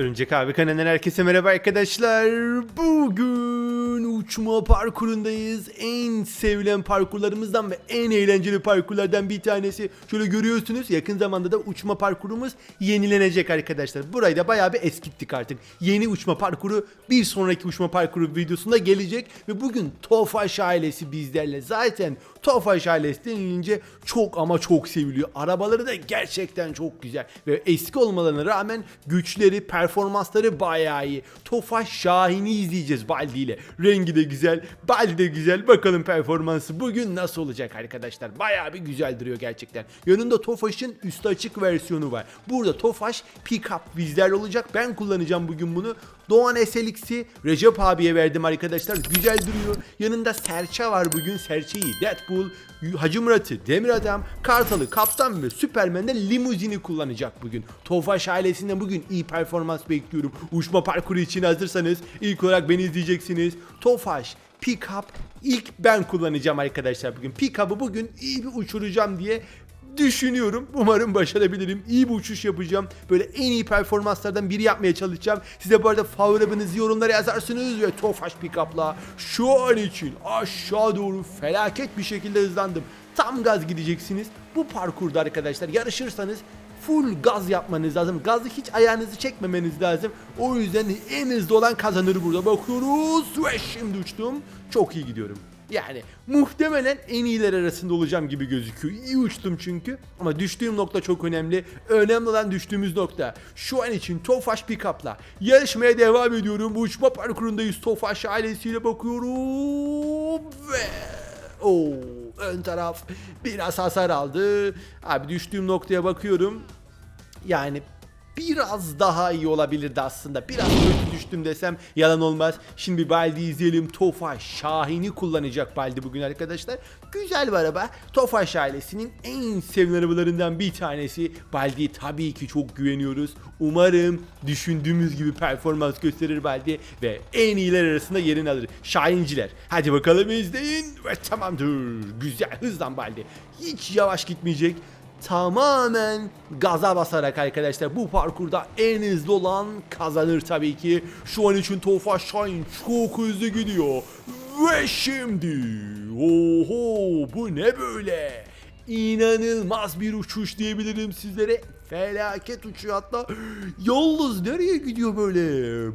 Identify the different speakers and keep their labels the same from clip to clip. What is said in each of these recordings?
Speaker 1: Örümcek abi kanalından herkese merhaba arkadaşlar. Bugün uçma parkurundayız. En sevilen parkurlarımızdan ve en eğlenceli parkurlardan bir tanesi. Şöyle görüyorsunuz yakın zamanda da uçma parkurumuz yenilenecek arkadaşlar. Burayı da bayağı bir eskittik artık. Yeni uçma parkuru bir sonraki uçma parkuru videosunda gelecek. Ve bugün Tofaş ailesi bizlerle. Zaten Tofaş ailesi denilince çok ama çok seviliyor. Arabaları da gerçekten çok güzel. Ve eski olmalarına rağmen güçleri, performansları bayağı iyi. Tofaş Şahin'i izleyeceğiz Baldi ile. Rengi de güzel, Baldi de güzel. Bakalım performansı bugün nasıl olacak arkadaşlar. Bayağı bir güzel duruyor gerçekten. Yanında Tofaş'ın üstü açık versiyonu var. Burada Tofaş pick-up bizlerle olacak. Ben kullanacağım bugün bunu. Doğan SLX'i Recep abiye verdim arkadaşlar. Güzel duruyor. Yanında Serça var bugün. Serçe'yi Deadpool, Hacı Murat'ı, Demir Adam, Kartal'ı, Kaptan ve Süpermen'de limuzini kullanacak bugün. Tofaş ailesinden bugün iyi performans bekliyorum. Uçma parkuru için hazırsanız ilk olarak beni izleyeceksiniz. Tofaş, Pickup ilk ben kullanacağım arkadaşlar bugün. Pickup'ı bugün iyi bir uçuracağım diye düşünüyorum. Umarım başarabilirim. İyi bir uçuş yapacağım. Böyle en iyi performanslardan biri yapmaya çalışacağım. Size bu arada favorilerinizi yorumlara yazarsınız ve Tofaş Pickup'la şu an için aşağı doğru felaket bir şekilde hızlandım. Tam gaz gideceksiniz. Bu parkurda arkadaşlar yarışırsanız full gaz yapmanız lazım. Gazı hiç ayağınızı çekmemeniz lazım. O yüzden en hızlı olan kazanır burada. Bakıyoruz ve şimdi uçtum. Çok iyi gidiyorum. Yani muhtemelen en iyiler arasında olacağım gibi gözüküyor. İyi uçtum çünkü. Ama düştüğüm nokta çok önemli. Önemli olan düştüğümüz nokta. Şu an için Tofaş Pickup'la yarışmaya devam ediyorum. Bu uçma parkurundayız. Tofaş ailesiyle bakıyorum. Ve... Oo, ön taraf biraz hasar aldı. Abi düştüğüm noktaya bakıyorum. Yani biraz daha iyi olabilirdi aslında. Biraz kötü düştüm desem yalan olmaz. Şimdi Baldi izleyelim. Tofaş Şahin'i kullanacak Baldi bugün arkadaşlar. Güzel bir araba. Tofaş ailesinin en sevilen arabalarından bir tanesi. Baldi tabii ki çok güveniyoruz. Umarım düşündüğümüz gibi performans gösterir Baldi ve en iyiler arasında yerini alır. Şahinciler. Hadi bakalım izleyin ve tamamdır. Güzel hızlan Baldi. Hiç yavaş gitmeyecek tamamen gaza basarak arkadaşlar bu parkurda en hızlı olan kazanır tabii ki. Şu an için Tofaş Şahin çok hızlı gidiyor. Ve şimdi oho bu ne böyle? İnanılmaz bir uçuş diyebilirim sizlere. Felaket uçuyor hatta. Yalnız nereye gidiyor böyle?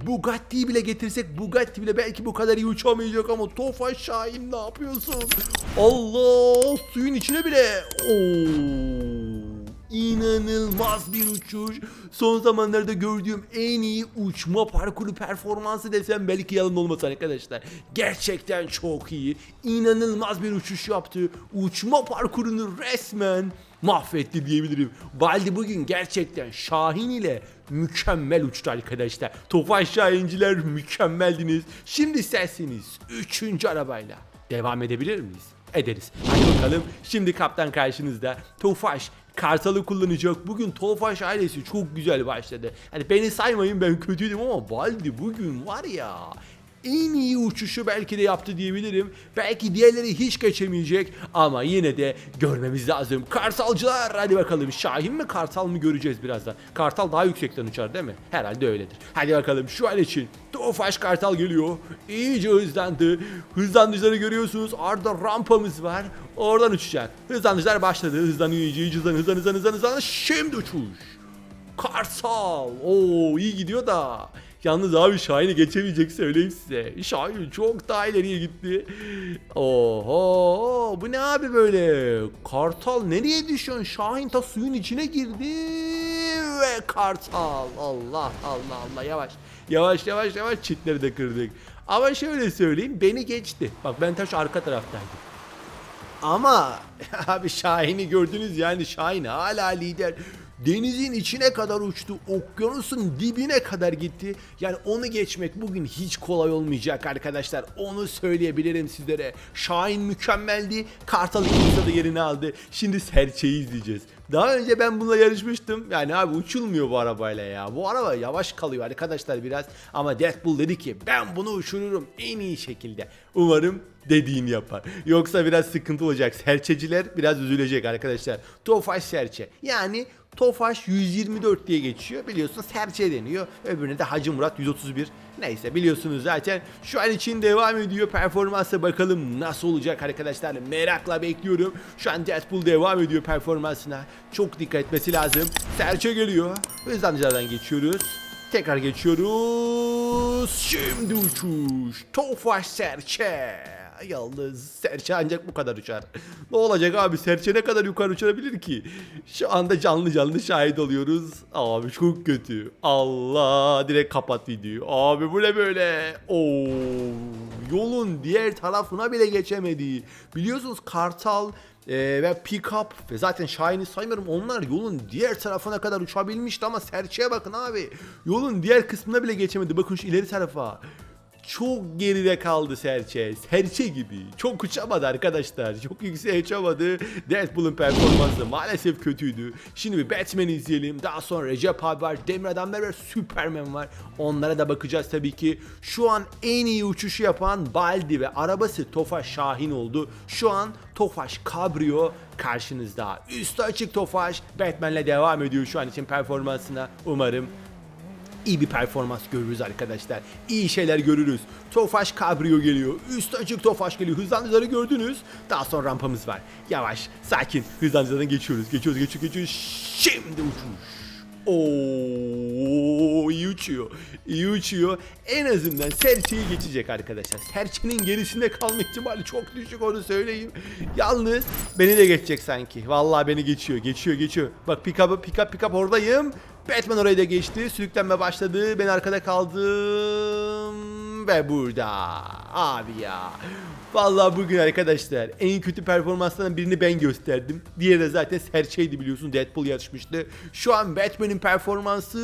Speaker 1: Bugatti'yi bile getirsek Bugatti bile belki bu kadar iyi uçamayacak ama Tofaş Şahin ne yapıyorsun? Allah suyun içine bile. Oo. İnanılmaz bir uçuş. Son zamanlarda gördüğüm en iyi uçma parkuru performansı desem belki yalan olmaz arkadaşlar. Gerçekten çok iyi. İnanılmaz bir uçuş yaptı. Uçma parkurunu resmen mahvetti diyebilirim. Baldi bugün gerçekten Şahin ile mükemmel uçtu arkadaşlar. Tofaş Şahinciler mükemmeldiniz. Şimdi isterseniz 3. arabayla devam edebilir miyiz? Ederiz. Hadi bakalım. Şimdi kaptan karşınızda. Tofaş Kartal'ı kullanacak. Bugün Tofaş ailesi çok güzel başladı. Hani beni saymayın ben kötüydüm ama Baldi bugün var ya en iyi uçuşu belki de yaptı diyebilirim. Belki diğerleri hiç geçemeyecek ama yine de görmemiz lazım. Kartalcılar hadi bakalım Şahin mi Kartal mı göreceğiz birazdan. Kartal daha yüksekten uçar değil mi? Herhalde öyledir. Hadi bakalım şu an için Tofaş Kartal geliyor. İyice hızlandı. Hızlandıcıları görüyorsunuz. Arda rampamız var. Oradan uçacak. Hızlandıcılar başladı. Hızlanıyor iyice iyice hızlan hızlan hızlan hızlan. Şimdi uçuş. Kartal. Oo iyi gidiyor da. Yalnız abi Şahin'i geçemeyecek söyleyeyim size. Şahin çok daha ileriye gitti. Oho bu ne abi böyle? Kartal nereye düşüyorsun? Şahin ta suyun içine girdi ve Kartal. Allah Allah Allah yavaş. Yavaş yavaş yavaş çitleri de kırdık. Ama şöyle söyleyeyim beni geçti. Bak ben ta şu arka taraftaydım. Ama abi Şahin'i gördünüz yani Şahin hala lider. Denizin içine kadar uçtu. Okyanusun dibine kadar gitti. Yani onu geçmek bugün hiç kolay olmayacak arkadaşlar. Onu söyleyebilirim sizlere. Şahin mükemmeldi. Kartal da yerini aldı. Şimdi Serçe'yi izleyeceğiz. Daha önce ben bununla yarışmıştım. Yani abi uçulmuyor bu arabayla ya. Bu araba yavaş kalıyor arkadaşlar biraz. Ama Deadpool dedi ki ben bunu uçururum en iyi şekilde. Umarım dediğini yapar. Yoksa biraz sıkıntı olacak. Serçeciler biraz üzülecek arkadaşlar. Tofaş serçe. Yani Tofaş 124 diye geçiyor. Biliyorsun serçe deniyor. Öbürüne de Hacı Murat 131. Neyse biliyorsunuz zaten. Şu an için devam ediyor. Performansa bakalım nasıl olacak arkadaşlar. Merakla bekliyorum. Şu an Deadpool devam ediyor performansına. Çok dikkat etmesi lazım. Serçe geliyor. Hızlanıcılardan geçiyoruz. Tekrar geçiyoruz. Şimdi uçuş. Tofaş serçe. Yalnız serçe ancak bu kadar uçar. Ne olacak abi serçe ne kadar yukarı uçurabilir ki? Şu anda canlı canlı şahit oluyoruz. Abi çok kötü. Allah direkt kapat videoyu. Abi bu ne böyle? Oo, yolun diğer tarafına bile geçemedi. Biliyorsunuz Kartal e, ve Pickup ve zaten Shine'i saymıyorum onlar yolun diğer tarafına kadar uçabilmişti ama serçeye bakın abi. Yolun diğer kısmına bile geçemedi. Bakın şu ileri tarafa. Çok geride kaldı Serçe. Serçe gibi. Çok uçamadı arkadaşlar. Çok yükseğe uçamadı. Deadpool'un performansı maalesef kötüydü. Şimdi bir Batman izleyelim. Daha sonra Recep abi var. Demir Adamlar var. Superman var. Onlara da bakacağız tabii ki. Şu an en iyi uçuşu yapan Baldi ve arabası Tofaş Şahin oldu. Şu an Tofaş Cabrio karşınızda. Üstü açık Tofaş. Batman'le devam ediyor şu an için performansına. Umarım iyi bir performans görürüz arkadaşlar. İyi şeyler görürüz. Tofaş Cabrio geliyor. Üst açık Tofaş geliyor. Hızlanıcıları gördünüz. Daha sonra rampamız var. Yavaş, sakin. Hızlanıcılardan geçiyoruz. Geçiyoruz, geçiyoruz, geçiyoruz. Şimdi uçuş. Oo iyi uçuyor. İyi uçuyor. En azından serçeyi geçecek arkadaşlar. Serçenin gerisinde kalma ihtimali çok düşük onu söyleyeyim. Yalnız beni de geçecek sanki. Vallahi beni geçiyor. Geçiyor, geçiyor. Bak pick up pick up pick up oradayım. Batman orayı da geçti. Sürüklenme başladı. Ben arkada kaldım. Ve burada. Abi ya. Vallahi bugün arkadaşlar en kötü performanslardan birini ben gösterdim. Diğeri de zaten serçeydi biliyorsun. Deadpool yarışmıştı. Şu an Batman'in performansı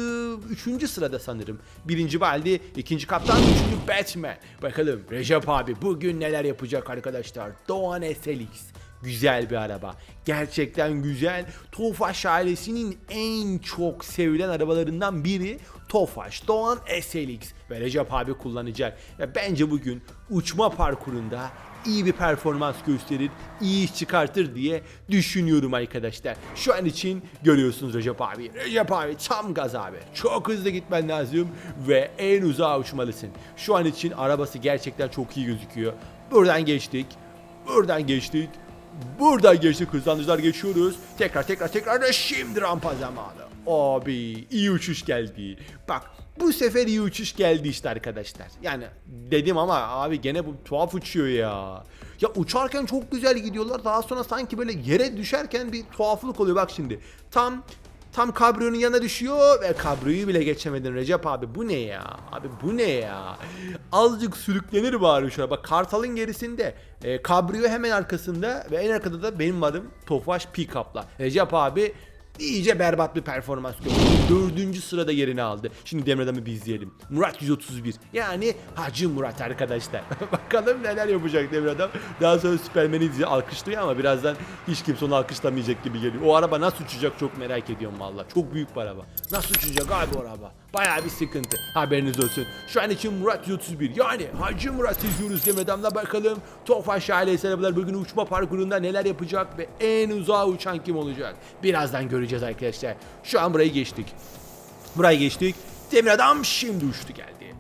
Speaker 1: 3. sırada sanırım. Birinci Baldi, ikinci Kaptan, üçüncü Batman. Bakalım Recep abi bugün neler yapacak arkadaşlar. Doğan SLX. Güzel bir araba. Gerçekten güzel. Tofaş ailesinin en çok sevilen arabalarından biri Tofaş Doğan SLX ve Recep abi kullanacak. Ve bence bugün uçma parkurunda iyi bir performans gösterir, iyi iş çıkartır diye düşünüyorum arkadaşlar. Şu an için görüyorsunuz Recep abi. Recep abi tam gaz abi. Çok hızlı gitmen lazım ve en uzağa uçmalısın. Şu an için arabası gerçekten çok iyi gözüküyor. Buradan geçtik. Buradan geçtik. Buradan geçtik hızlanıcılar geçiyoruz. Tekrar tekrar tekrar da şimdi rampa zamanı. Abi iyi uçuş geldi. Bak bu sefer iyi uçuş geldi işte arkadaşlar. Yani dedim ama abi gene bu tuhaf uçuyor ya. Ya uçarken çok güzel gidiyorlar. Daha sonra sanki böyle yere düşerken bir tuhaflık oluyor. Bak şimdi tam Tam kabriyonun yanına düşüyor ve kabriyoyu bile geçemedin Recep abi. Bu ne ya? Abi bu ne ya? Azıcık sürüklenir bari şöyle. Bak Kartal'ın gerisinde. E, kabriyo hemen arkasında ve en arkada da benim varım Tofaş Pickup'la. Recep abi iyice berbat bir performans gösterdi. Dördüncü sırada yerini aldı. Şimdi Demir bir izleyelim. Murat 131. Yani Hacı Murat arkadaşlar. Bakalım neler yapacak Demir Adam. Daha sonra Süpermen'i izle alkışlıyor ama birazdan hiç kimse onu alkışlamayacak gibi geliyor. O araba nasıl uçacak çok merak ediyorum valla. Çok büyük bir araba. Nasıl uçacak abi o araba? Bayağı bir sıkıntı. Haberiniz olsun. Şu an için Murat 131. Yani Hacı Murat izliyoruz Demir Adam'la bakalım. Tofaş ailesi arabalar bugün uçma parkurunda neler yapacak ve en uzağa uçan kim olacak? Birazdan göreceğiz arkadaşlar. Şu an burayı geçtik. Burayı geçtik. Demir adam şimdi uçtu geldi.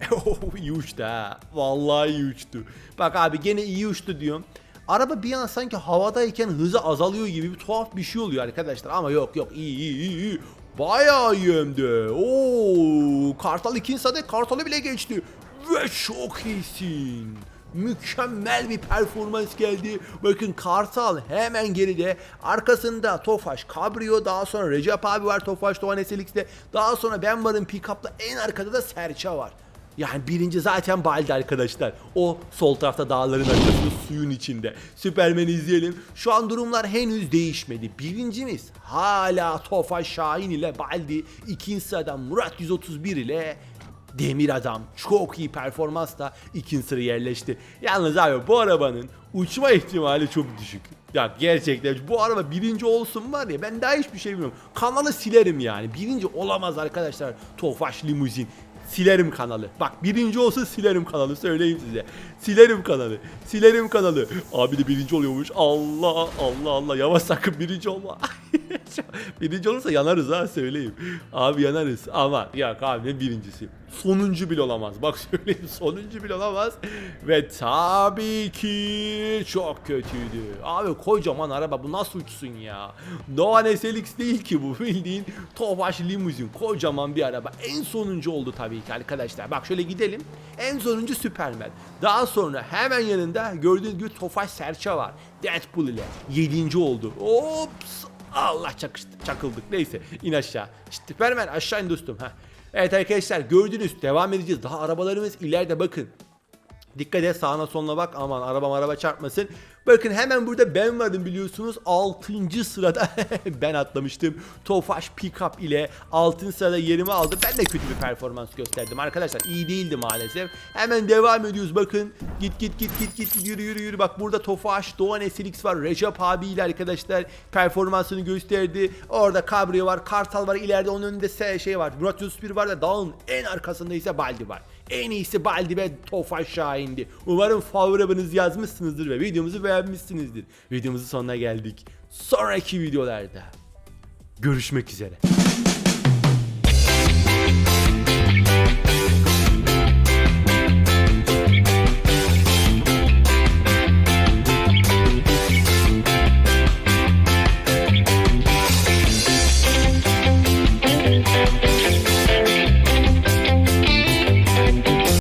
Speaker 1: iyi uçtu ha. Vallahi iyi uçtu. Bak abi gene iyi uçtu diyorum. Araba bir an sanki havadayken hızı azalıyor gibi bir tuhaf bir şey oluyor arkadaşlar. Ama yok yok iyi iyi. iyi. Bayağı iyi. Oo, Kartal ikinci sırada Kartal'ı bile geçti. Ve çok iyisin. Mükemmel bir performans geldi. Bakın Kartal hemen geride. Arkasında Tofaş Cabrio. Daha sonra Recep abi var Tofaş Doğan SLX'de. Daha sonra ben varım pick-up'la. En arkada da Serçe var. Yani birinci zaten Baldi arkadaşlar. O sol tarafta dağların arkasında suyun içinde. Süpermen'i izleyelim. Şu an durumlar henüz değişmedi. Birincimiz hala Tofaş Şahin ile Baldi. İkinci sıradan Murat 131 ile Demir Adam çok iyi performansla ikinci sıraya yerleşti. Yalnız abi bu arabanın uçma ihtimali çok düşük. Ya gerçekten bu araba birinci olsun var ya ben daha hiçbir şey bilmiyorum. Kanalı silerim yani. Birinci olamaz arkadaşlar. Tofaş limuzin. Silerim kanalı. Bak birinci olsa silerim kanalı söyleyeyim size. Silerim kanalı. Silerim kanalı. Abi de birinci oluyormuş. Allah Allah Allah. Yavaş sakın birinci olma. Birinci olursa yanarız ha söyleyeyim. Abi yanarız ama yok abi ne birincisi. Sonuncu bile olamaz. Bak söyleyeyim sonuncu bile olamaz. Ve tabii ki çok kötüydü. Abi kocaman araba bu nasıl uçsun ya? Doğan SLX değil ki bu bildiğin Tofaş limuzin kocaman bir araba. En sonuncu oldu tabii ki arkadaşlar. Bak şöyle gidelim. En sonuncu Superman. Daha sonra hemen yanında gördüğünüz gibi Tofaş Serçe var. Deadpool ile 7. oldu. Ops Allah çakıştı, çakıldık. Neyse in aşağı. İşte Superman aşağı in dostum. Ha. Evet arkadaşlar gördünüz devam edeceğiz. Daha arabalarımız ileride bakın. Dikkat et sağına soluna bak aman araba araba çarpmasın. Bakın hemen burada ben varım biliyorsunuz 6. sırada ben atlamıştım. Tofaş Pickup ile 6. sırada yerimi aldım. Ben de kötü bir performans gösterdim arkadaşlar. iyi değildi maalesef. Hemen devam ediyoruz bakın. Git git git git git yürü yürü yürü. Bak burada Tofaş, Doğan SLX var. Recep abiyle arkadaşlar performansını gösterdi. Orada Cabrio var, Kartal var. İleride onun önünde şey var. Murat Yusuf var da dağın en arkasında ise Baldi var. En iyisi Baldi ve Tofaş Şahin'di. Umarım favorabınızı yazmışsınızdır ve videomuzu beğenmişsinizdir. Videomuzun sonuna geldik. Sonraki videolarda görüşmek üzere.